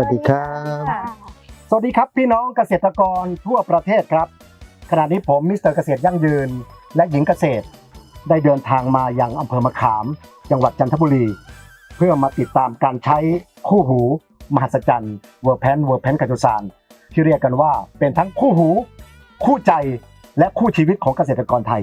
สวัสดีครับ สวัสดีครับพี่น้องเกษตรกรทั่วประเทศครับ ขณะนี้ผมมิสเตอร์เกษตรยั่งยืน และหญิงเกษตร ได้เดินทางมายังอำเภอมะขาม จังหวัดจันทบุรี เพื่อมาติดตามการใช้คู่หู มหัศจรรย์เวอร์แพนเวอร์แพนกัจจุสานที่เรียกกันว่าเป็นทั้งคู่หู คู่ใจและคู่ชีวิตของเกษตรกรไทย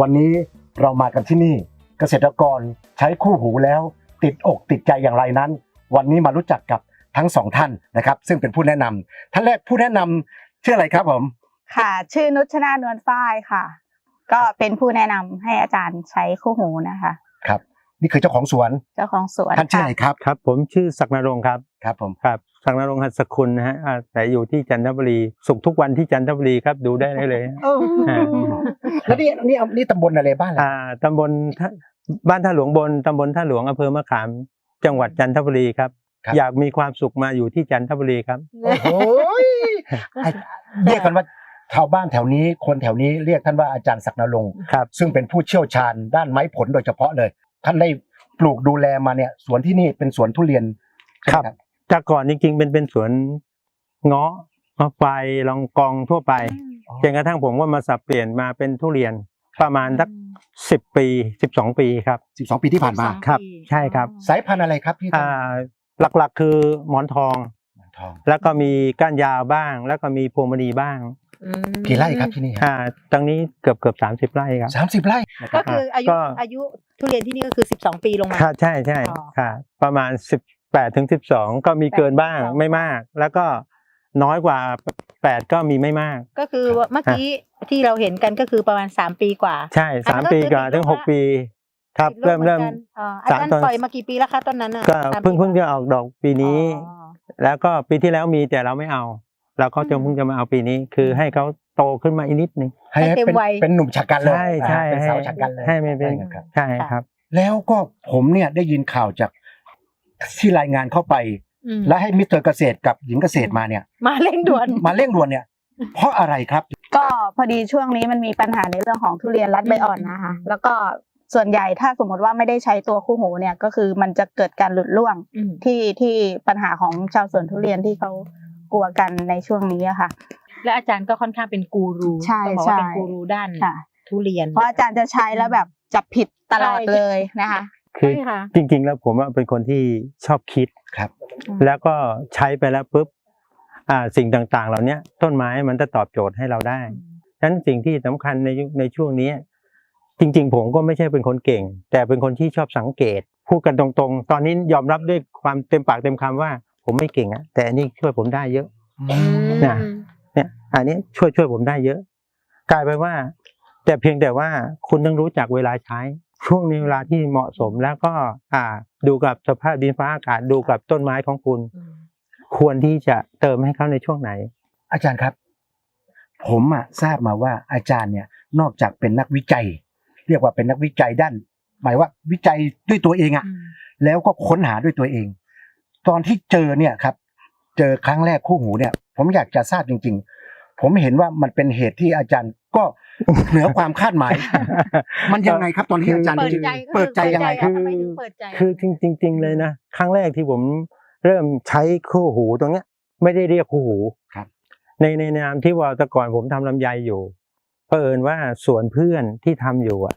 วันนี้เรามากันที่นี่เกษตรกรใช้คู่หูแล้ว ติดอกติดใจอย่างไรนั้น วันนี้มารู้จักกับ ทั้งสองท่านนะครับ ซึ่งเป็นผู้แนะนำท่านแรกผู้แนะนำชื่ออะไรครับผม ค่ะ ชื่อนุชนานวลฝ้ายค่ะ ก็เป็นผู้แนะนำให้อาจารย์ใช้คู่หูนะคะครับนี่คือเจ้าของสวนเจ้าของสวนท่านชื่ออะไรค่ะครับครับ ผมชื่อศักดิ์นรงค์ครับครับผม ครับศักดิ์นรงค์หัสคุณนะฮะอาศัยอยู่ที่จันทบุรีสุกร์ทุกวันที่จันทบุรีครับดูได้เลยอ่า แล้วนี่นี่นี่ตำบลอะไรบ้านอะไร อ่าตำบลท่าบ้านท่าหลวงบนตำบลท่าหลวงอำเภอมะขาม จังหวัดจันทบุรีครับ อยากมีความสุขมาอยู่ที่จันทบุรีครับ โอ้โหไอ้เรียกกันว่าชาวบ้านแถวนี้ คนแถวนี้เรียกท่านว่าอาจารย์ศักดิ์นรงค์ครับ ซึ่งเป็นผู้เชี่ยวชาญด้านไม้ผลโดยเฉพาะเลย ท่านได้ปลูกดูแลมาเนี่ยสวนที่นี่เป็นสวนทุเรียนใช่ไหม ครับจากก่อนจริงๆเป็นเป็นสวนเงาะมะไฟลองกองทั่วไปจนกระทั่งผมก็มาสับเปลี่ยนมาเป็นทุเรียนประมาณสักสิบปีสิบสองปีครับสิบสองปีที่ผ่านมา ครับ ใช่ครับ สายพันธุ์อะไรครับพี่อ่า หลักๆ คือหมอนทองทองแล้วก็มีก้านยาวบ้าง แล้วก็มีพวงมณีบ้างกี่ไร่ครับที่นี่อ่าตรงนี้เกือบเกือบสามสิบไร่ครับ สามสิบไร่นะคก็รับคืออายุก็ อายุทุเรียนที่นี่ก็คือ 12 ปีลงมา ค่ะใช่ใช่อ๋อค่ะ ประมาณสิบแปดถึงสิบสองก็มีเกินบ้าง12 ไม่มาก แล้วก็น้อยกว่าแปดก็มีไม่มาก ก็คือว่าเมื่อกี้ที่เราเห็นกันก็คือประมาณ 3 ปีกว่า ใช่สามอันนั้นก็ปีคือกว่าติดถึงลบหกละปี ครับติดโเริ่มเริ่มหอนกันอ๋ออาสามจารย์ตอนปล่อยมากี่ปีแล้วคะต้นนั้นน่ะก็สามเพิ่งปีเพิ่งจะออกดอกปีนี้อ๋อแล้วก็ปีที่แล้วมีแต่เราไม่เอาเราก็จะอืมเพิ่งจะมาเอาปีนี้ คือให้เขาโตขึ้นมาอีกนิดนึงให้ให้เต็มเป็นวัยเป็นหนุ่มชะกันเลยใช่ใช่เป็นให้สาวชะกันเลยให้ไม่เป็นครับใช่ครับ แล้วก็ผมเนี่ยได้ยินข่าวจากที่รายงานเข้าไปอืมและให้มิสเตอร์เกษตรกับหญิงเกษตรมาเนี่ย มาเร่งด่วนมาเร่งด่วนเนี่ย เพราะอะไรครับ ก็พอดีช่วงนี้มันมีปัญหาในเรื่องของทุเรียนรัดใบอ่อนนะคะ แล้วก็ ส่วนใหญ่ถ้าสมมติว่าไม่ได้ใช้ตัวคู่หูเนี่ยก็คือมันจะเกิดการหลุดร่วงอืมที่ที่ปัญหาของชาวสวนทุเรียนที่เขากลัวกันในช่วงนี้อะค่ะ และอาจารย์ก็ค่อนข้างเป็นกูรูใช่ต้องบอกว่าใช่เป็นกูรูด้านค่ะทุเรียน เพราะอาจารย์จะใช้แล้วแบบจับผิดตลอดใช่เลยนะคะคือใช่ค่ะจริงๆแล้วผมว่าเป็นคนที่ชอบคิดครับ แล้วก็ใช้ไปแล้วปุ๊บอ่าสิ่งต่างๆ เหล่าเนี้ยต้นไม้มันจะตอบโจทย์ให้เราได้ฉะนั้นสิ่งที่สำคัญในยุคในช่วงนี้ จริงๆ ผมก็ไม่ใช่เป็นคนเก่ง แต่เป็นคนที่ชอบสังเกต พูดกันตรงๆ ตอนนี้ยอมรับด้วยความเต็มปากเต็มคำว่า ผมไม่เก่งอะแต่อันนี้ช่วยผมได้เยอะน่ะเนี่ยอันนี้ช่วยช่วยผมได้เยอะ กลายเป็นว่า แต่เพียงแต่ว่าคุณต้องรู้จักเวลาใช้ ช่วงในเวลาที่เหมาะสมแล้วก็ อ่า ดูกับสภาพดินฟ้าอากาศดูกับต้นไม้ของคุณอืมควรที่จะเติมให้เขาในช่วงไหน อาจารย์ครับ ผมอะทราบมาว่าอาจารย์เนี่ย นอกจากเป็นนักวิจัย เรียกว่าเป็นนักวิจัยด้าน หมายว่าวิจัยด้วยตัวเองอะอืมแล้วก็ค้นหาด้วยตัวเอง ตอนที่เจอเนี่ยครับ เจอครั้งแรกคู่หูเนี่ย ผมอยากจะทราบจริง ๆ ผมเห็นว่ามันเป็นเหตุที่อาจารย์ก็เหนือความคาดหมาย มันยังไงครับตอนที่อาจารย์เปิดเจอใจก็คือเปิดใจยังไงครับทำไมถึงเปิดใจคือจริงจริง ๆ เลยนะครั้งแรกที่ผมเริ่มใช้คู่หูตรงเนี้ย ไม่ได้เรียกคู่หูครับ ในในนามที่ว่าแต่ก่อนผมทำลำไยอยู่ เผอิญว่าสวนเพื่อนที่ทำอยู่อะ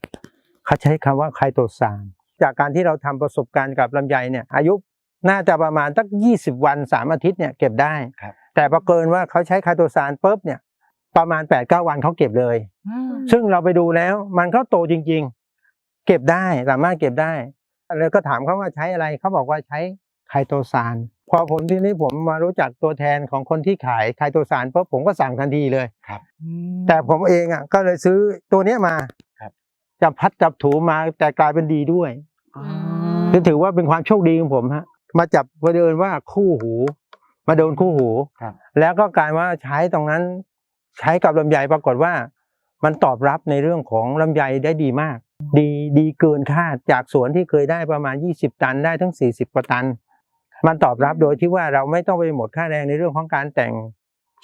เขาใช้คำว่าไคโตซานจากการที่เราทำประสบการณ์กับลำไยเนี่ย อายุน่าจะประมาณสักยี่สิบวันสามอาทิตย์เนี่ยเก็บได้ครับแต่ปรากฏว่าเขาใช้ไคโตซานปุ๊บเนี่ย ประมาณแปดเก้าวันเขาเก็บเลย ซึ่งเราไปดูแล้วมันก็โตจริง ๆ เก็บได้สามารถเก็บได้แล้วก็ถามเขาว่าใช้อะไรเขาบอกว่าใช้ไคโตซาน พอผมที่นี้ผมมารู้จักตัวแทนของคนที่ขายไคโตซานปุ๊บผมก็สั่งทันทีเลยครับ แต่ผมเองอะก็เลยซื้อตัวเนี้ยมาครับจับพัดจับถูมาแต่กลายเป็นดีด้วยอืมคือถือว่าเป็นความโชคดีของผมฮะ มาจับประเดินว่าคู่หู มาโดนคู่หูครับแล้วก็กลายว่าใช้ตรงนั้น ใช้กับลำไยปรากฏว่า มันตอบรับในเรื่องของลำไยได้ดีมาก ดีดีเกินคาดจากสวนที่เคยได้ประมาณ 20 ตันได้ทั้ง 40กว่าตัน มันตอบรับโดยที่ว่าเราไม่ต้องไปหมดค่าแรงในเรื่องของการแต่ง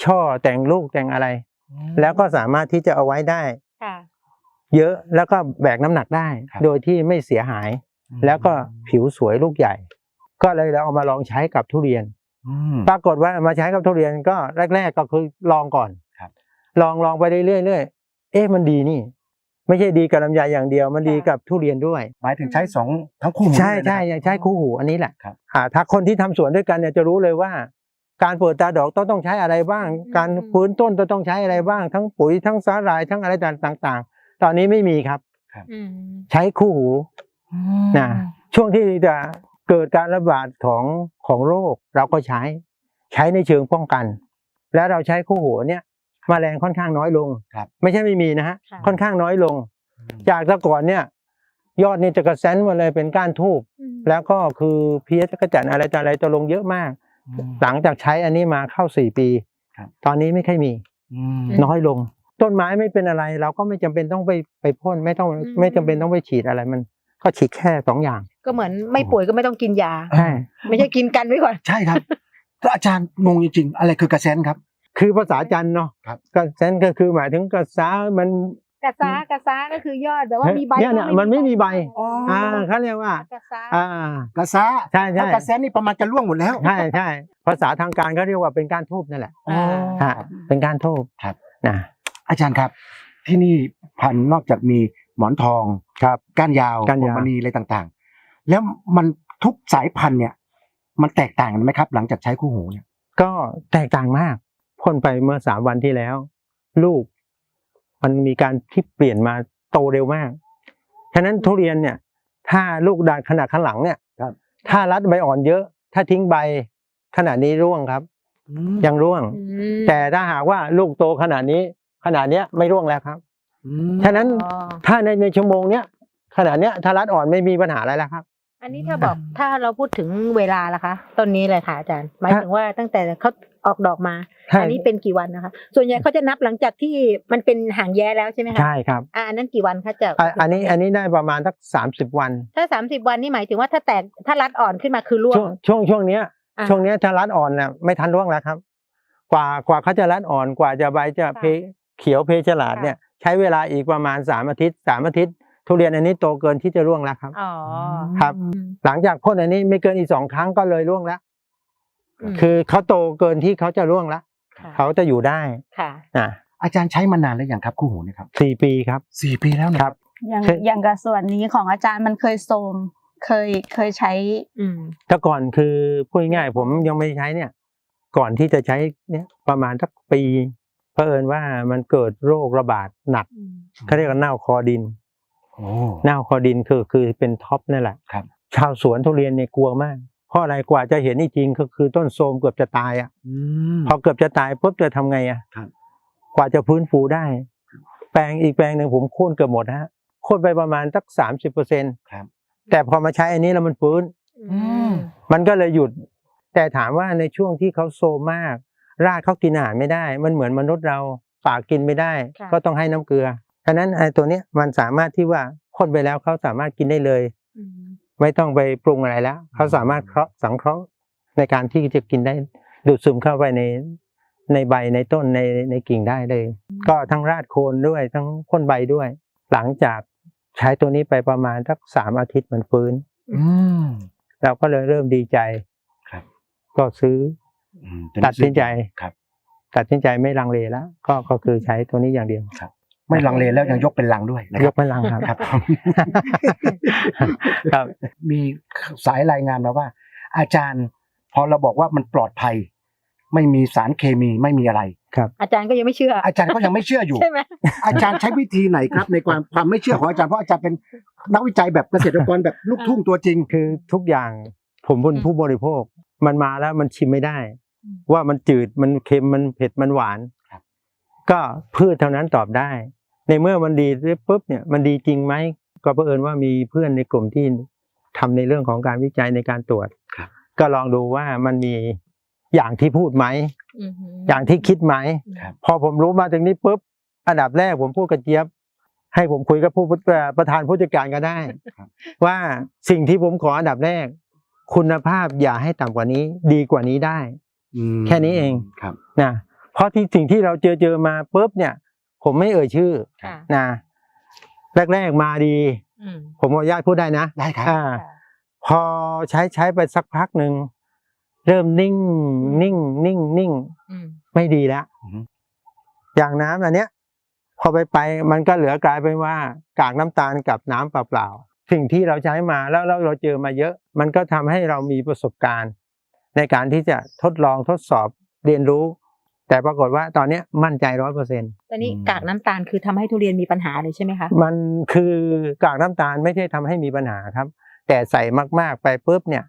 ช่อแต่งลูกแต่งอะไร แล้วก็สามารถที่จะเอาไว้ได้ค่ะเยอะแล้วก็แบกน้ำหนักได้ครับโดยที่ไม่เสียหาย แล้วก็ผิวสวยลูกใหญ่ ก็เลยเราเอามาลองใช้กับทุเรียนอืมปรากฏว่ามาใช้กับทุเรียนก็แรก ๆ ก็คือลองก่อนครับลองลองไปเรื่อยๆเรื่อยๆเอ๊ะมันดีนี่ ไม่ใช่ดีกับลำไยอย่างเดียว มันดีกับทุเรียนด้วย หมายถึงใช้สองทั้งคู่ใช่เลยนะ ใช่ยังใช้คู่หูอันนี้แหละครับ อ่าถ้าคนที่ทำสวนด้วยกันเนี่ยจะรู้เลยว่า การเปิดตาดอกต้องต้องใช้อะไรบ้างการฟื้นต้นต้องต้องใช้อะไรบ้าง ทั้งปุ๋ยทั้งสาหร่ายทั้งอะไรต่างๆ ตอนนี้ไม่มีครับ อืมใช้คู่หู อืมนะ ช่วงที่จะเกิดการระบาดของของโรคเราก็ใช้ ใช้ในเชิงป้องกัน และเราใช้คู่หูเนี่ย มแมลงค่อนข้างน้อยลงครับไม่ใช่ไม่มีนะฮะค่ะค่อนข้างน้อยลง จากแต่ก่อนเนี่ย ยอดนี่จะกระแสนมาเลยเป็นก้านทูบอืมแล้วก็คือเพี้ยจักรจันทร์อะไรต่ออะไรจะลงเยอะมากอืมหลังจากใช้อันนี้มาเข้าสี่ปีครับตอนนี้ไม่ค่อยมีอืมน้อยลง ต้นไม้ไม่เป็นอะไร เราก็ไม่จำเป็นต้องไปไปพ่นไม่ต้องไม่จำเป็นต้องไปฉีดอะไรมันก็ฉีดแค่สองอย่าง ก็เหมือนไม่ป่วยก็ไม่ต้องกินยาใช่ไม่ใช่กินกันไว้ก่อนใช่ครับแล้วอาจารย์งงจริงๆอะไรคือกระแสนครับ คือภาษาจันทร์เนาะครับกระแสนก็คือหมายถึงกระซามันกระซ้ากระซ้าก็คือยอดแบบว่ามีใบเนี่ยเนี่ยมันไม่มีใบอ๋ออ่าเขาเรียกว่ากระซ้าอ่ากระซะใช่ใช่แล้วกระแสนนี่ประมาณจะล่วงหมดแล้วใช่ใช่ภาษาทางการเขาเรียกว่าเป็นการทูบนั่นแหละอ๋อฮะเป็นการทูบครับนะอาจารย์ครับ ที่นี่พันธุ์นอกจากมีหมอนทองครับก้านยาวก้านยาวพวงมณีอะไรต่างๆ แล้วมันทุกสายพันธุ์เนี่ย มันแตกต่างกันไหมครับ หลังจากใช้คู่หูเนี่ยก็แตกต่างมาก พ่นไปเมื่อสามวันที่แล้ว ลูก มันมีการที่เปลี่ยนมาโตเร็วมาก ฉะนั้นทุเรียนเนี่ย ถ้าลูกดานขนาดข้างหลังเนี่ยครับ ถ้ารัดใบอ่อนเยอะ ถ้าทิ้งใบขนาดนี้ร่วงครับ ยังร่วงอืมแต่ถ้าหากว่าลูกโตขนาดนี้ ขนาดเนี้ยไม่ร่วงแล้วครับอืมฉะนั้นอ๋อถ้าในในชั่วโมงเนี้ยขนาดเนี้ยถ้ารัดอ่อนไม่มีปัญหาอะไรแล้วครับ อันนี้ถ้าบอกถ้าเราพูดถึงเวลาล่ะคะ ต้นนี้เลยค่ะอาจารย์ หมายถึงว่าตั้งแต่เขา ออกดอกมาใช่อันนี้เป็นกี่วันนะคะ ส่วนใหญ่เขาจะนับหลังจากที่มันเป็นหางแย้แล้วใช่ไหมคะใช่ครับอ่าอันนั้นกี่วันคะจะอะอันนี้อันนี้ได้ประมาณสักสามสิบวัน ถ้าสามสิบวันนี่หมายถึงว่าถ้าแตกถ้ารัดอ่อนขึ้นมาคือร่วงช่วงช่วงช่วงเนี้ยอ่าช่วงเนี้ยถ้ารัดอ่อนน่ะไม่ทันร่วงแล้วครับ กว่ากว่าเขาจะรัดอ่อนกว่าจะใบจะค่ะเพเขียวเพฉลาดค่ะเนี่ยใช้เวลาอีกประมาณสามอาทิตย์สามอาทิตย์ทุเรียนอันนี้โตเกินที่จะร่วงแล้วครับ อ๋อ ครับ หลังจากพ่นอันนี้ไม่เกินอีกสองครั้งก็เลยร่วงแล้วม คือเขาโตเกินที่เขาจะร่วงแล้วค่ะเขาจะอยู่ได้ค่ะอะอาจารย์ใช้มานานแล้วอย่างครับคู่หูเนี่ยครับสี่ปีครับสี่ปีแล้วนะครับอย่างเคยอย่างกับส่วนนี้ของอาจารย์มันเคยโทรมเคยเคยใช้อืมแต่ก่อนคือพูดง่ายๆผมยังไม่ได้ใช้เนี่ย ก่อนที่จะใช้เนี่ยประมาณสักปีเผอิญว่ามันเกิดโรคระบาดหนักอืมเขาเรียกว่าเน่าคอดินโอ้เน่าคอดินคือคือเป็นท็อปนั่นแหละครับชาวสวนทุเรียนเนี่ยกลัวมาก เพราะอะไรกว่าจะเห็นจริงๆก็คือต้นโทรมเกือบจะตายอะอืมพอเกือบจะตายปุ๊บจะทำไงอะครับกว่าจะฟื้นฟูได้ แปลงอีกแปลงหนึ่งผมโค่นเกือบหมดฮะโค่นไปประมาณสักสามสิบเปอร์เซ็นต์ครับแต่พอมาใช้อันนี้แล้วมันฟื้นอืมมันก็เลยหยุด แต่ถามว่าในช่วงที่เขาโซมมาก รากเขากินอาหารไม่ได้ มันเหมือนมนุษย์เราปากกินไม่ได้ะก็ต้องให้น้ำเกลือฉะนั้นไอ้ตัวเนี้ยมันสามารถที่ว่าพ่นไปแล้วเขาสามารถกินได้เลยอืม ไม่ต้องไปปรุงอะไรแล้ว เขาสามารถเคราะห์สังเคราะห์ในการที่จะกินได้ดูดซึมเข้าไปในในใบในต้นในในกิ่งได้เลย ก็ทั้งราดโคนด้วยทั้งพ่นใบด้วย หลังจากใช้ตัวนี้ไปประมาณสักสามอาทิตย์มันฟื้นอืมเราก็เลยเริ่มดีใจครับ ก็ซื้ออืมตัดสินใจครับ ตัดสินใจไม่ลังเลแล้วก็ก็คือใช้ตัวนี้อย่างเดียว ไม่ลังเลแล้วยังยกเป็นลังด้วยนะคยรับกไม่ลังครับ ครับ ครับ มีสายรายงานมาว่า อาจารย์พอเราบอกว่ามันปลอดภัย ไม่มีสารเคมีไม่มีอะไร อาจารย์ก็ยังไม่เชื่ออาจารย์ก็ยังไม่เชื่ออยู่ ใช่ไหม อาจารย์ใช้วิธีไหนครับ ในความความไม่เชื่อของอาจารย์เพราะอาจารย์เป็นนักวิจัยแบบเกษตรกรแบบลูกทุ่งตัวจริง คือทุกอย่างผมเป็นอืมผู้บริโภค มันมาแล้วมันชิมไม่ได้ อืม ว่ามันจืดมันเค็มมันเผ็ดมันหวาน ครับ ก็พืชเท่านั้นตอบได้ ในเมื่อมันดีปุ๊บเนี่ยมันดีจริงไหมก็เผอิญว่ามีเพื่อนในกลุ่มที่ทำในเรื่องของการวิจัยในการตรวจครับก็ลองดูว่ามันมีอย่างที่พูดไหมอืมอย่างที่คิดไหมครับพอผมรู้มาถึงนี้ปุ๊บอันดับแรกผมพูดกับเจี๊ยบ ให้ผมคุยกับผู้เอ่อประธานผู้จัดการก็ได้ครับว่าสิ่งที่ผมขออันดับแรก คุณภาพอย่าให้ต่ำกว่านี้ ดีกว่านี้ได้อืมแค่นี้เองครับนะเพราะที่สิ่งที่เราเจอเจอมาปุ๊บเนี่ย ผมไม่เอ่ยชื่อค่ะนะแรกๆมาดี อืมผมขออนุญาตพูดได้นะได้ครับ อ่าพอใช้ใช้ไปสักพักหนึ่งเริ่มนิ่ง นิ่ง นิ่ง นิ่ง อืมไม่ดีแล้วอือฮึ อย่างน้ำอันเนี้ย พอไปไปมันก็เหลือกลายเป็นว่ากากน้ำตาลกับน้ำเปล่าๆสิ่งที่เราใช้มาแล้วแล้วเราเจอมาเยอะ มันก็ทำให้เรามีประสบการณ์ ในการที่จะทดลองทดสอบเรียนรู้ แต่ปรากฏว่าตอนเนี้ยมั่นใจร้อยเปอร์เซ็นต์ตอนนี้อืมกากน้ำตาลคือทำให้ทุเรียนมีปัญหาเลยใช่ไหมคะ มันคือกากน้ำตาลไม่ใช่ทำให้มีปัญหาครับ แต่ใส่มากๆไปปุ๊บเนี่ย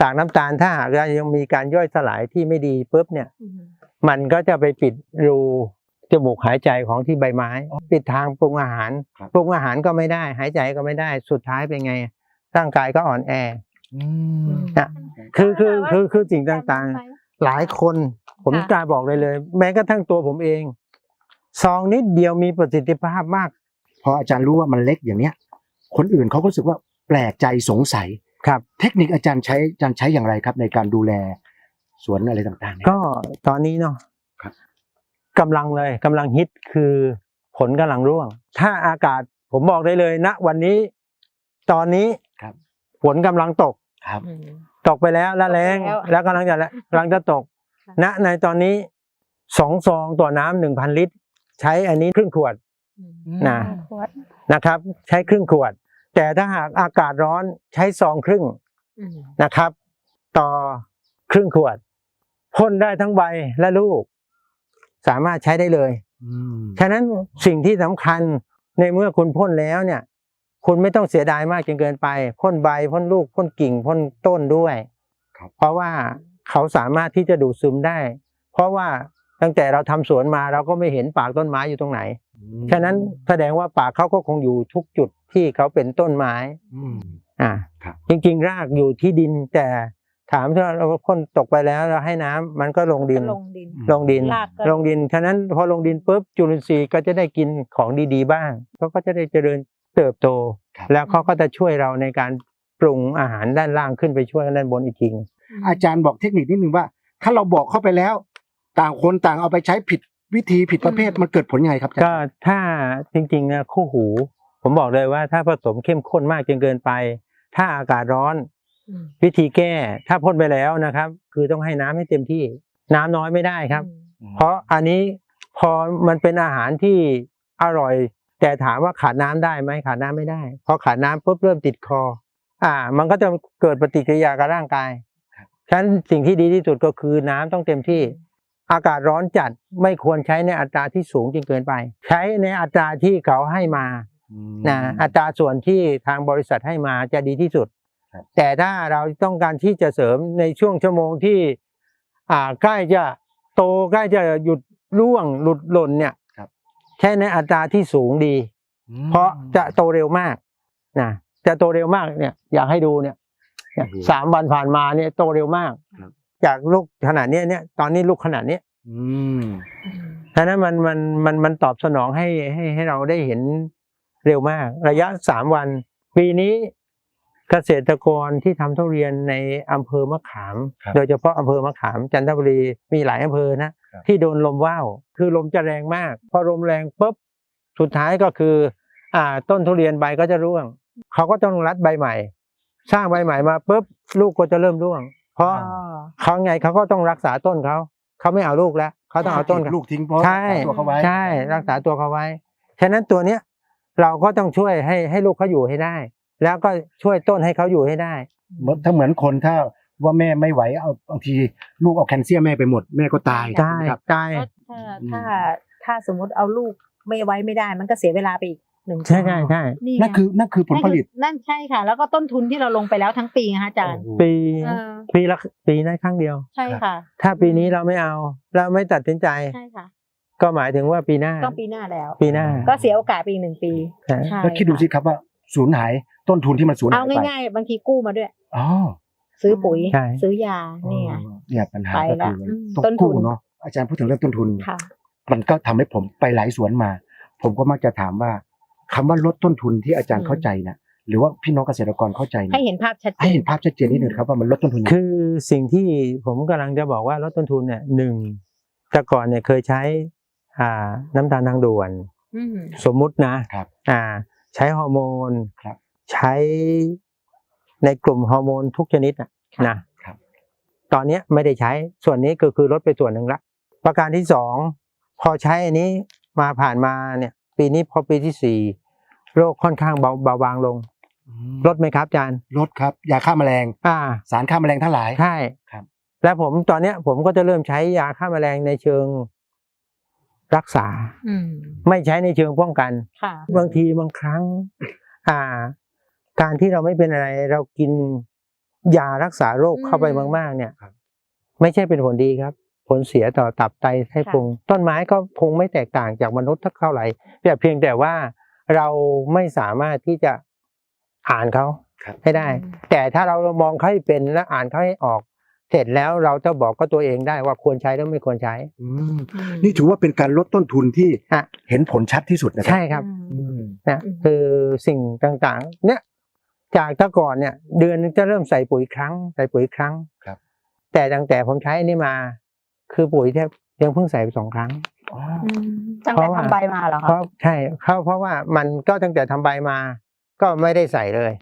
กากน้ำตาลถ้าหากเรายังมีการย่อยสลายที่ไม่ดีปุ๊บเนี่ยอืมมันก็จะไปปิดรูจมูกหายใจของที่ใบไม้ ปิดทางปรุงอาหารครับปรุงอาหารก็ไม่ได้ หายใจก็ไม่ได้สุดท้ายเป็นไง ร่างกายก็อ่อนแออืมนะคือคือคือคือสิ่งต่างๆ หลายคน ผมค่ะกล้าบอกเลยเลย แม้กระทั่งตัวผมเองซองนิดเดียวมีประสิทธิภาพมากพออาจารย์รู้ว่ามันเล็กอย่างเนี้ย คนอื่นเขาก็รู้สึกว่าแปลกใจสงสัยครับ เทคนิคอาจารย์ใช้อาจารย์ใช้อย่างไรครับ ในการดูแลสวนอะไรต่างๆเนี่ยก็ตอนนี้เนาะครับกำลังเลยกำลังฮิตคือผลกำลังร่วง ถ้าอากาศผมบอกได้เลยณวันนี้ ตอนนี้ครับฝนกำลังตก ครับอืมตกไปแล้วแล้วแรงตกไปแล้วแล้วกำลังจะกำลังจะตกค่ะณในตอนนี้สองซองต่อน้ำหนึ่งพันลิตร ใช้อันนี้ครึ่งขวดอืมนะขวดนะครับ ใช้ครึ่งขวด แต่ถ้าหากอากาศร้อนใช้ซองครึ่งอืมนะครับ ต่อครึ่งขวดพ่นได้ทั้งใบและลูก สามารถใช้ได้เลยอืมฉะนั้นสิ่งที่สำคัญในเมื่อคุณพ่นแล้วเนี่ย คุณไม่ต้องเสียดายมากจนเกินไปพ่นใบพ่นลูกพ่นกิ่งพ่นต้นด้วยครับเพราะว่าเขาสามารถที่จะดูดซึมได้ เพราะว่าตั้งแต่เราทำสวนมาเราก็ไม่เห็นปากต้นไม้อยู่ตรงไหน ฉะนั้นแสดงว่าปากเขาก็คงอยู่ทุกจุดที่เขาเป็นต้นไม้อืมอ่าครับจริง ๆ รากอยู่ที่ดินแต่ถามถ้าเราพ่นตกไปแล้วเราให้น้ำมันก็ลงดินก็ลงดิน ลงดินรากก็ลงดิน ฉะนั้นพอลงดินปุ๊บจุลินทรีย์ก็จะได้กินของดีๆบ้างเขาก็จะได้เจริญ เติบโตครับแล้วเขาก็จะช่วยเราในการปรุงอาหารด้านล่างขึ้นไปช่วยด้านบนอีกทีอาจารย์บอกเทคนิคนิดนึงว่า ถ้าเราบอกเข้าไปแล้ว ต่างคนต่างเอาไปใช้ผิดวิธีผิดประเภทมันเกิดผลยังไงครับอาจารย์ก็ถ้าจริงๆนะคู่หู ผมบอกเลยว่าถ้าผสมเข้มข้นมากจนเกินไป ถ้าอากาศร้อนอืมวิธีแก้ถ้าพ่นไปแล้วนะครับ คือต้องให้น้ำให้เต็มที่ น้ำน้อยไม่ได้ครับอืมเพราะอันนี้พอมันเป็นอาหารที่อร่อย แต่ถามว่าขาดน้ำได้ไหมขาดน้ำไม่ได้พอขาดน้ำปุ๊บเริ่มติดคอ อ่า มันก็จะเกิดปฏิกิริยากับร่างกายฉะนั้นสิ่งที่ดีที่สุดก็คือน้ำต้องเต็มที่ อากาศร้อนจัดไม่ควรใช้ในอัตราที่สูงจนเกินไป ใช้ในอัตราที่เขาให้มาอืมนะอัตราส่วนที่ทางบริษัทให้มาจะดีที่สุดครับแต่ถ้าเราต้องการที่จะเสริมในช่วงชั่วโมงที่ อ่าใกล้จะโตใกล้จะหยุดร่วงหลุดหล่นเนี่ยครับ ใช้ในอัตราที่สูงดีอืมเพราะจะโตเร็วมากนะจะโตเร็วมากเนี่ย อยากให้ดูเนี่ยเนี่ยโอ้โหสามวันผ่านมาเนี่ยโตเร็วมากครับจากลูกขนาดเนี้ยเนี่ย ตอนนี้ลูกขนาดเนี้ยอืมอืมฉะนั้นมันมันมันมันตอบสนองให้ให้ให้เราได้เห็นเร็วมาก ระยะสามวัน ปีนี้เกษตรกรที่ทำทุเรียนในอำเภอมะขามครับโดยเฉพาะอำเภอมะขามจันทบุรีมีหลายอำเภอนะครับ ที่โดนลมว่าวคือลมจะแรงมาก พอลมแรงปุ๊บสุดท้ายก็คืออ่าต้นทุเรียนใบก็จะร่วง เขาก็ต้องรัดใบใหม่ สร้างใบใหม่มาปุ๊บลูกก็จะเริ่มร่วง เพราะอ๋อเขาไงเขาก็ต้องรักษาต้นเขาเขาไม่เอาลูกแล้วเขาต้องเอาต้นเขาลูกทิ้งเพราะใช่รักษาตัวเขาไว้ใช่รักษาตัวเขาไว้ ฉะนั้นตัวเนี้ยเราก็ต้องช่วยให้ให้ลูกเขาอยู่ให้ได้ แล้วก็ช่วยต้นให้เขาอยู่ให้ได้เหมือนถ้าเหมือนคนถ้า ว่าแม่ไม่ไหวเอาบางทีลูกเอาแคลเซียมแม่ไปหมดแม่ก็ตายใช่ครับใช่เพราะถ้าถ้าถ้าสมมติเอาลูกไม่ไว้ไม่ได้ มันก็เสียเวลาไปอีกหนึ่งใช่ใช่ใช่นี่ไงนั่นคือนั่นคือผลผลิตนั่นคือนั่นใช่ค่ะ แล้วก็ต้นทุนที่เราลงไปแล้วทั้งปีนะคะอาจารย์โอ้โหปีเออปีละปีได้ครั้งเดียว ใช่ค่ะ ถ้าปีนี้เราไม่เอา เราไม่ตัดสินใจใช่ค่ะก็หมายถึงว่าปีหน้าต้องปีหน้าแล้ว ปีหน้า ก็เสียโอกาสไปอีกหนึ่งปีใช่ใช่แล้วคิดดูสิครับว่าสูญหายต้นทุนที่มันสูญหาเอายไปง่ายๆบางทีกู้มาด้วยอ๋อ ซื้อปุ๋ย ใช่ ซื้อยาเนี่ย เนี่ยปัญหาไปก็ละคืออืมต้องต้นทุน กู้เนาะอาจารย์พูดถึงเรื่องต้นทุน ค่ะ มันก็ทำให้ผมไปหลายสวนมา ผมก็มักจะถามว่าคำว่าลดต้นทุนที่อาจารย์อืมเข้าใจนะหรือว่าพี่น้องเกษตรกรเข้าใจนะให้เห็นภาพชัดเจให้น เห็นภาพชัดเจนนิดนึงครับว่ามันลดต้นทุนยังไง คือสิ่งที่ผมกำลังจะบอกว่าลดต้นทุนเนี่ยหนึ่งแต่ก่อนเนี่ยเคยใช้อ่าน้ำตาลทางด่วน อืม สมมุตินะครับอ่า ใช้ฮอร์โมนครับ ใช้ ในกลุ่มฮอร์โมนทุกชนิดอะค่ะนะตอนเนี้ยไม่ได้ใช้ส่วนนี้ก็คือลดไปส่วนหนึ่งละประการที่สองพอใช้อันนี้มาผ่านมาเนี่ย ปีนี้พอปีที่สี่โรคค่อนข้างเบาเบาบางลงลดไหมครับอาจารย์ลดครับยาฆ่าแมลงอ่า สารฆ่าแมลงทั้งหลายใช่ครับ แล้วผมตอนเนี้ยผมก็จะเริ่มใช้ยาฆ่าแมลงในเชิงรักษาอืมไม่ใช้ในเชิงป้องกันค่ะบางทีบางครั้ง อ่า การที่เราไม่เป็นอะไรเรากินยารักษาโรคเข้าไปมาก ๆ เนี่ยครับไม่ใช่เป็นผลดีครับ ผลเสียต่อตับไตไส้พุงต้นไม้ก็คงไม่แตกต่างจากมนุษย์ทักเท่าไหร่แต่เพียงแต่ว่าเราไม่สามารถที่จะอ่านเขาครับให้ได้ แต่ถ้าเรามองเขาให้เป็นและอ่านเขาให้ออก เสร็จแล้วเราจะบอกก็ตัวเองได้ว่าควรใช้หรือไม่ควรใช้อืมอืมนี่ถือว่าเป็นการลดต้นทุนที่อะเห็นผลชัดที่สุดนะครัใช่ครับอืมนะอืมคือสิ่งต่างๆ เนี่ย จากแต่ก่อนเนี่ย เดือนนึงจะเริ่มใส่ปุ๋ยครั้ง ใส่ปุ๋ยครั้งครับ แต่ตั้งแต่ผมใช้อันนี้มา คือปุ๋ยแทบยังเพิ่งใส่ไปสองครั้งอ๋ออืมตั้งเพแต่ราะว่าทำใบมาเหรอเพคะราะใช่เขาเพราะว่ามันก็ตั้งแต่ทำใบมา ก็ไม่ได้ใส่เลย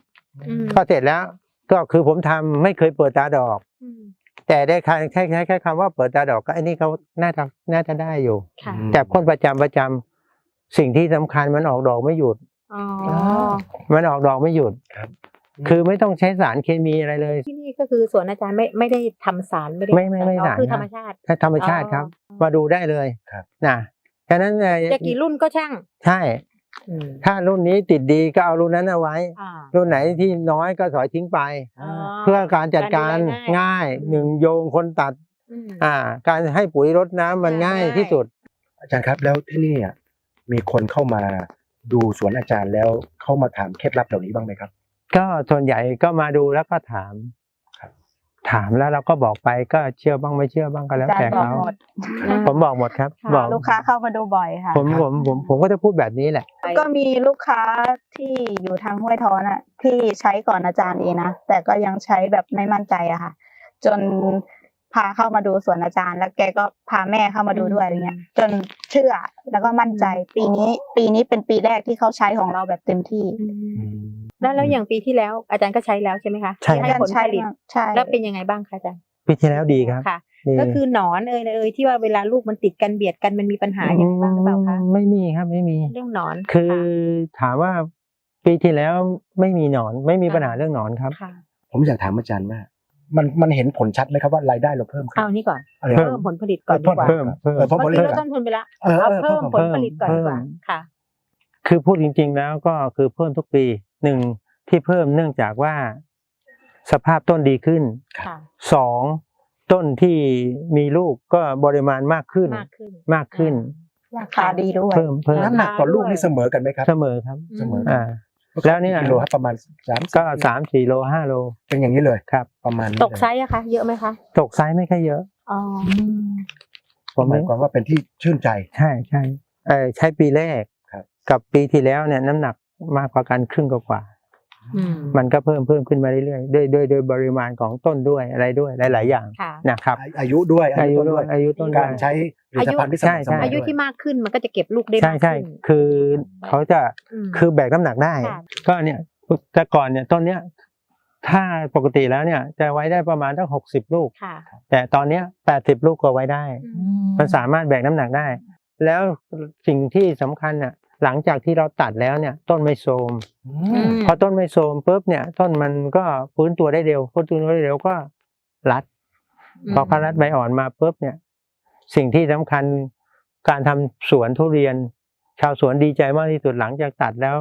อืมพอเสร็จแล้วก็คือผมทำไม่เคยเปิดตาดอกอืมแต่ได้แค่แค่แค่แค่คำว่าเปิดตาดอกก็อันนี้เขาน่าจะน่าจะได้อยู่ค่ะอืมแต่พ่นประจำประจำสิ่งที่สำคัญมันออกดอกไม่หยุด อ๋อมันออกดอกไม่หยุดครับ คือไม่ต้องใช้สารเคมีอะไรเลย ที่นี่ก็คือสวนอาจารย์ไม่ไม่ได้ทำสารไม่ได้ไม่ไม่ไม่อ๋อสารคือคธรับรรมชาติถ้าธรรมชาติครับอ๋อมาดูได้เลยครับนะฉะนั้นเอ่อจะกี่รุ่นก็ช่าง ใช่อืมถ้ารุ่นนี้ติดดีก็เอารุ่นนั้นเอาไว้อ่ารุ่นไหนที่น้อยก็ถอยทิ้งไปอ๋อเพื่อการจัดการการดูแลง่ายง่ายอืมหนึ่งโยงคนตัดอืมอ่า การให้ปุ๋ยรดน้ำมันอ่าง่ายง่ายที่สุด อาจารย์ครับแล้วที่นี่อะมีคนเข้ามา ดูสวนอาจารย์แล้วเข้ามาถามเคล็ดลับเหล่านี้บ้างไหมครับ ก็ส่วนใหญ่ก็มาดูแล้วก็ถามครับถามแล้วเราก็บอกไปก็เชื่อบ้างไม่เชื่อบ้างก็แล้วอาจารแต่ย์บอกเขาหมดผมบอกหมดครับ ค่ะบอกลูกค้าเข้ามาดูบ่อยค่ะ ผมผมผมผมก็จะพูดแบบนี้แหละ ก็มีลูกค้าที่อยู่ทางห้วยท้อนอะ ที่ใช้ก่อนอาจารย์เองนะแต่ก็ยังใช้แบบไม่มั่นใจอะค่ะ จน พาเข้ามาดูสวนอาจารย์ แล้วแกก็พาแม่เข้ามาดูด้วยอะไรเงี้ย จนเชื่อแล้วก็มั่นใจปีนี้ ปีนี้เป็นปีแรกที่เขาใช้ของเราแบบเต็มที่อืมแล้วแล้วอย่างปีที่แล้วอาจารย์ก็ใช้แล้วใช่ไหมคะใช่ให้ผลผลิตใช่แล้วเป็นยังไงบ้างคะอาจารย์ปีที่แล้วดีครับค่ะดีก็คือหนอนเอ่ยเอ่ยที่ว่าเวลาลูกมันติดกันเบียดกันมันมีปัญหาอย่างไรบ้างหรือเปล่าคะอืมไม่มีครับไม่มีเรื่องหนอน คือค่ะถามว่าปีที่แล้วไม่มีหนอนไม่มีปัญหาเรื่องหนอนครับค่ะผมอยากถามอาจารย์ว่า มันมันเห็นผลชัดไหมครับว่ารายได้เราเพิ่มขึ้นเอานี่ก่อนอะไรเพิ่เพิ่มมผลผลิตก่อนดีกว่าเพิ่มเพิ่มเออเพราะผเมื่ลอผกี้ลิตเราต้นทุนไปละเออเอาเออเพิ่มผลผลิตก่อนดีกว่าเพิ่มค่ะ คือพูดจริง ๆ แล้วก็คือเพิ่มทุกปีหนึ่งที่เพิ่มเนื่องจากว่าสภาพต้นดีขึ้นค่ะสองต้นที่มีลูกก็ปริมาณมากขึ้นมากขึ้นมากขึ้นราคาดีด้วยเพิ่มเพิ่มน้ำหนักต่อลูกนี่เสมอกันไหมครับ เสมอครับเสมออ่า แล้วเนี่ยกิโลครับประมาณสามก็สามสี่โลห้าโลเป็นอย่างนี้เลยครับ ประมาณนี้ตกไซส์อะคะเยอะไหมคะ ตกไซส์ไม่ค่อยเยอะอ๋อผมหมายความว่าเป็นที่ชื่นใจใช่ใช่เออใช้ปีแรกครับกับปีที่แล้วเนี่ยน้ำหนักมากกว่ากันครึ่งกว่าๆอื มมันก็เพิ่มเพิ่มขึ้นมาเรื่อยๆด้วยด้วยด้วยปริมาณของต้นด้วยอะไรด้วยหลายๆอย่างค่ะนะครับอาอายุด้วยอายุต้นด้วยอายุต้นการด้วยใช้ผลิตภัณฑ์ที่สม่ำเสมออายุด้วยที่มากขึ้นมันก็จะเก็บลูกได้ใช่มากใช่ขึ้นคือเขาจะมคือแบกน้ำหนักได้ค่ะก็เนี่ยแต่ก่อนเนี่ยต้นเนี้ยถ้าปกติแล้วเนี่ยจะไว้ได้ประมาณตั้งหกสิบลูกค่ะแต่ตอนเนี้ยแปดสิบลูกก็ไว้ได้อืมมันสามารถแบกน้ำหนักได้ แล้วสิ่งที่สำคัญน่ะ หลังจากที่เราตัดแล้วเนี่ยต้นไม่โทรมอือืมมพอต้นไม่โทรมปุ๊บเนี่ย ต้นมันก็ฟื้นตัวได้เร็วฟื้นตัวได้เร็วก็รัด พอเขารัดใบอ่อนมาปุ๊บเนี่ย สิ่งที่สำคัญการทำสวนทุเรียน ชาวสวนดีใจมากที่สุดหลังจากตัดแล้ว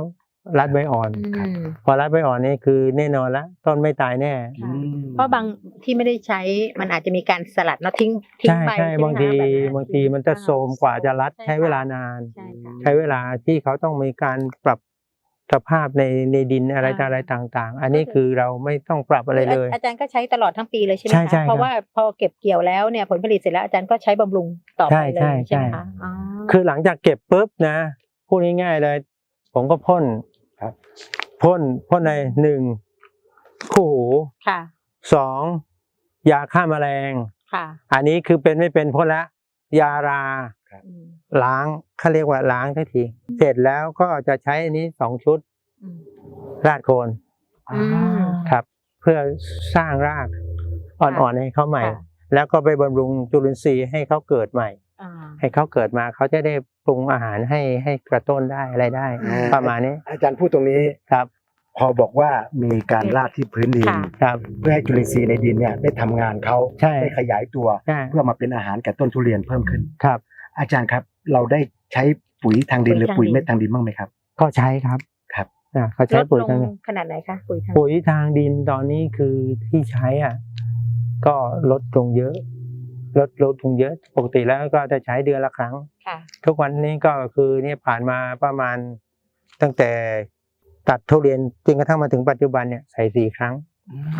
รัดใบอ่อนอืมพอรัดใบอ่อนนี่คือแน่นอนละต้นไม่ตายแน่ค่ะเพราะบางที่ไม่ได้ใช้มันอาจจะมีการสลัดเนาะทิ้งทิ้งใช่ไปใช่ไหมบางทีคะแบบนั้นบางทีมันจะโทรมกว่าจะรัดช่ใช้เวลานานใช่ค่ะใช้เวลาที่เขาต้องมีการปรับสภาพในในดินอะไรอ่าอะไรต่างๆ อันนี้คือเราไม่ต้องปรับอะไรเลย อาจารย์ก็ใช้ตลอดทั้งปีเลยใช่ไหมใช่คะใช่ครับเพราะว่าพอเก็บเกี่ยวแล้วเนี่ยผลผลิตเสร็จแล้วอาจารย์ก็ใช้บำรุงต่อไปใช่เลยใช่ใช่ไหมใช่คะอ๋อคือหลังจากเก็บปุ๊บนะพูดง่ายๆเลย ผมก็พ่น ครับพ่นพ่นในหนึ่งคู่หูค่ะสองยาฆ่าแมลงค่ะอันนี้คือเป็นไม่เป็นพ่นละยาราอืมล้างเขาเรียกว่าล้างทันที เสร็จแล้วก็จะใช้อันนี้สองชุดอืมราดโคนอืมครับ เพื่อสร้างรากอ่อนๆให้เขาใหม่ค่ะแล้วก็ไปบำรุงจุลินทรีย์ให้เขาเกิดใหม่อ่า ให้เขาเกิดมาเขาจะได้ปรุงอาหารให้ให้กระตุ้นได้อะไรได้อ่าประมาณนี้ อาจารย์พูดตรงนี้ครับ พอบอกว่ามีการราดที่พื้นดินค่ะครับเพื่อให้จุลินทรีย์ในดินเนี่ยได้ทำงานเขาใช่ได้ขยายตัวใช่เพื่อมาเป็นอาหารแก่ต้นทุเรียนเพิ่มขึ้นครับ อาจารย์ครับเราได้ใช้ปุ๋ยทางดินหรือปุ๋ปุ๋ยยทางดินเม็ดทางดินบ้างไหมครับ ก็ใช้ครับครับอ่าเขาลใช้ดปุ๋ยลงทางดินขนาดไหนคะปุ๋ยทางปุ๋ยทางดินตอนนี้คือที่ใช้อะก็ลดลงเยอะ ลดลดลงเยอะปกติแล้วก็จะใช้เดือนละครั้งค่ะทุกวันนี้ก็คือเนี่ยผ่านมาประมาณตั้งแต่ตัดทุเรียนจนกระทั่งมาถึงปัจจุบันเนี่ยใส่สี่ครั้ง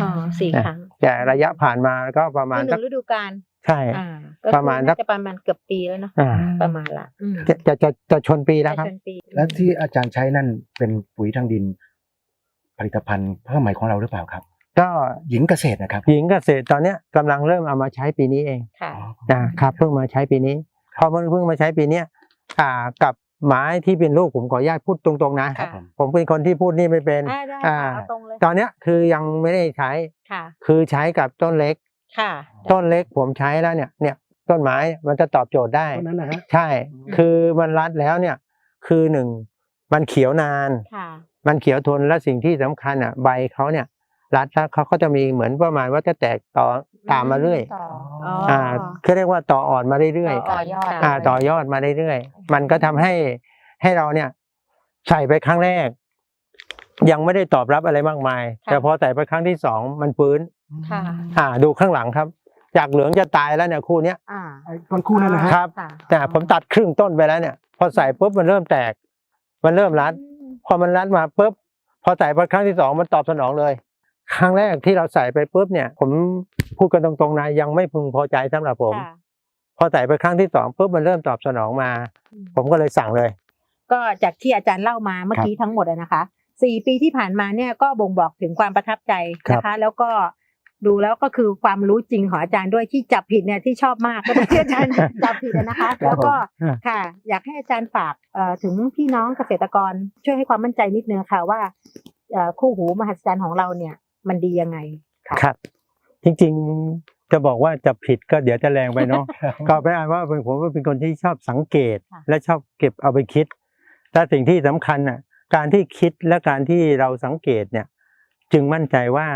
อ๋อสี่ครั้งแต่ระยะผ่านมาก็ประมาณคือหสันึ่กงฤดูกาลใช่อ่าก็ประมาณคือสัน่ากจะประมาณเกือบปีแล้วเนาะอ่าประมาณละอืมจะจะจะจะชนปีแล้วครับจะชนปีแล้วที่อาจารย์ใช้นั่นเป็นปุ๋ยทางดิน ผลิตภัณฑ์เพิ่มใหม่ของเราหรือเปล่าครับ ก็หญิงเกษตรนะครับ หญิงเกษตรตอนเนี้ยกำลังเริ่มเอามาใช้ปีนี้เองค่ะ นะครับเพิ่งมาใช้ปีนี้พอมันเพิ่งมาใช้ปีเนี้ยอ่ากับไม้ที่เป็นลูกผมขออนุญาตพูดตรงๆนะ ครับผมเป็นคนที่พูดนี่ไม่เป็นอ่าได้อ่าค่ะเอาตรงเลยตอนเนี้ยคือยังไม่ได้ใช้ค่ะ คือใช้กับต้นเล็ก ค่ะ ต้นเล็กผมใช้แล้วเนี่ยเนี่ยต้นไม้มันจะตอบโจทย์ได้เท่านั้นนะฮะ ใช่คือมันรัดแล้วเนี่ย คือหนึ่งมันเขียวนาน ค่ะ มันเขียวทนและสิ่งที่สำคัญอะใบเขาเนี่ย รัดแล้วเขาก็จะมีเหมือนประมาณว่าจะแตกต่อตามมาเรื่อยต่ออ๋ออ่าเขาเรียกว่าต่ออ่อนมาเรื่อยต่อยอดๆอ่าต่อยอดมาเรื่อยๆมันก็ทำให้ให้เราเนี่ย ใส่ไปครั้งแรก ยังไม่ได้ตอบรับอะไรมากมายค่ะแต่พอใส่ไปครั้งที่สองมันฟื้นค่ะอ่า ดูข้างหลังครับจากเหลืองจะตายแล้วเนี่ยคู่เนี้ยอ่าไอ้ต้นคู่นั่นนะฮะครับค่ะแต่ผมตัดครึ่งต้นไปแล้วเนี่ย พอใส่ปุ๊บมันเริ่มแตก มันเริ่มรัด พอมันรัดมาปุ๊บพอใส่ไปครั้งที่สองมันตอบสนองเลย ครั้งแรกที่เราใส่ไปปุ๊บเนี่ย ผมพูดกันตรงๆนะยังไม่พึงพอใจสำหรับผมค่ะพอใส่ไปครั้งที่สองปุ๊บมันเริ่มตอบสนองมาอืมผมก็เลยสั่งเลย ก็จากที่อาจารย์เล่ามาเมื่อกี้ทั้งหมดอะนะคะสี่ปีที่ผ่านมาเนี่ยก็บ่งบอกถึงความประทับใจนะคะ แล้วก็ดูแล้วก็คือความรู้จริงของอาจารย์ด้วยที่จับผิดเนี่ยที่ชอบมากก็ที่อาจารย์จับผิดอะนะคะ แล้วก็อ่าค่ะ อยากให้อาจารย์ฝากเอ่อถึงพี่น้องเกษตรกร ช่วยให้ความมั่นใจนิดนึงค่ะว่าเอ่อคู่หูมหัศจรรย์ของเราเนี่ย มันดียังไงครับ จริงๆจะบอกว่าจะผิดก็เดี๋ยวจะแรงไปเนาะก็ไปอ่านว่าเป็นผมว่าเป็นคนที่ชอบสังเกตค่ะและชอบเก็บเอาไปคิดและสิ่งที่สำคัญน่ะการที่คิดและการที่เราสังเกตเนี่ย จึงมั่นใจว่า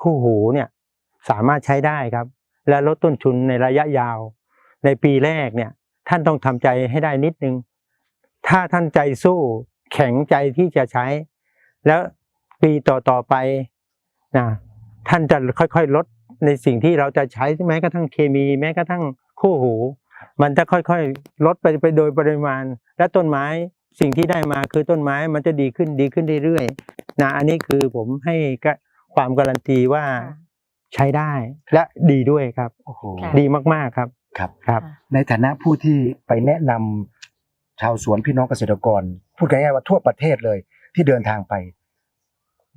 คู่หูเนี่ยสามารถใช้ได้ครับ และลดต้นทุนในระยะยาว ในปีแรกเนี่ย ท่านต้องทำใจให้ได้นิดนึง ถ้าท่านใจสู้แข็งใจที่จะใช้ แล้วปีต่อๆไป นะท่านจะค่อยๆลดในสิ่งที่เราจะใช้แม้กระทั่งเคมีแม้กระทั่งคู่หู มันจะค่อยๆลดไปไปโดยปริมาณ และต้นไม้สิ่งที่ได้มาคือต้นไม้มันจะดีขึ้นดีขึ้นเรื่อยๆนะอันนี้คือผมให้ก็ความการันตีว่าค่ะใช้ได้และดีด้วยครับโอ้โหค่ะดีมากๆครับครับครับ ในฐานะผู้ที่ไปแนะนำชาวสวนพี่น้องเกษตรกร พูดง่ายๆว่าทั่วประเทศเลยที่เดินทางไป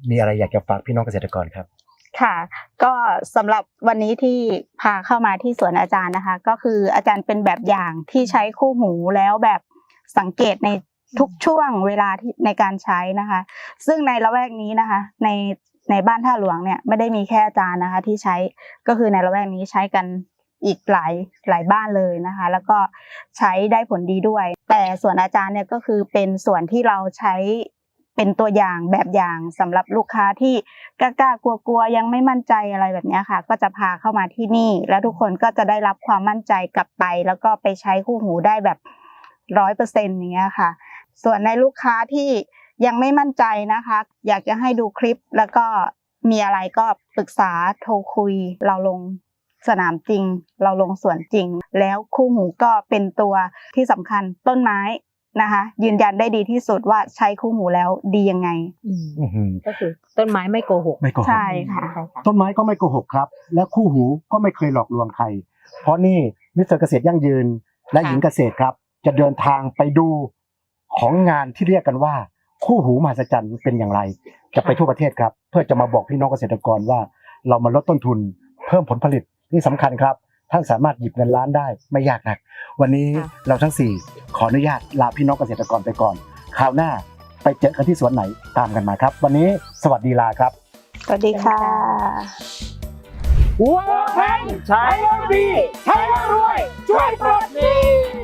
มีอะไรอยากจะฝากพี่น้องเกษตรกรครับค่ะก็สำหรับวันนี้ที่พาเข้ามาที่สวนอาจารย์นะคะ ก็คืออาจารย์เป็นแบบอย่างที่ใช้คู่หูแล้วแบบสังเกตในทุกช่วงเวลาที่ในการใช้นะคะ ซึ่งในละแวกนี้นะคะ ในในบ้านท่าหลวงเนี่ยไม่ได้มีแค่อาจารย์นะคะ ที่ใช้ก็คือในละแวกนี้ใช้กันอีกหลายหลายบ้านเลยนะคะ แล้วก็ใช้ได้ผลดีด้วย แต่ส่วนอาจารย์เนี่ยก็คือเป็นส่วนที่เราใช้ เป็นตัวอย่างแบบอย่างสำหรับลูกค้าที่กล้ากลัวๆยังไม่มั่นใจอะไรแบบนี้ค่ะ ก็จะพาเข้ามาที่นี่ แล้วทุกคนก็จะได้รับความมั่นใจกลับไป แล้วก็ไปใช้คู่หูได้แบบร้อยเปอร์เซ็นต์อย่างเงี้ยค่ะ ส่วนในลูกค้าที่ยังไม่มั่นใจนะคะ อยากจะให้ดูคลิปแล้วก็มีอะไรก็ปรึกษาโทรคุย เราลงสนามจริง เราลงสวนจริง แล้วคู่หูก็เป็นตัวที่สำคัญต้นไม้ นะคะยืนยันได้ดีที่สุดว่าใช้คู่หูแล้วดียังไงอืมอื้อหือก็คือต้นไม้ไม่โกหกไม่โกหกใช่ค่ะใช่ค่ะต้นไม้ก็ไม่โกหกครับ และคู่หูก็ไม่เคยหลอกลวงใคร เพราะนี่มิสเตอร์เกษตรยั่งยืนและค่ะหญิงเกษตรครับ จะเดินทางไปดูของงานที่เรียกกันว่า คู่หูมหัศจรรย์เป็นอย่างไร จะไปทั่วประเทศครับ เพื่อจะมาบอกพี่น้องเกษตรกรว่า เรามาลดต้นทุน เพิ่มผลผลิตที่สำคัญครับ ท่านสามารถหยิบเงินล้านได้ไม่ยากนัก วันนี้เราทั้ง 4 ขออนุญาตลาพี่น้องเกษตรกรไปก่อน คราวหน้าไปเจอกันที่สวนไหนตามกันมาครับ วันนี้สวัสดีลาครับ สวัสดีค่ะวัวแทนใช้แล้ดีใช้แล้รวย ช่วยปลดหนี้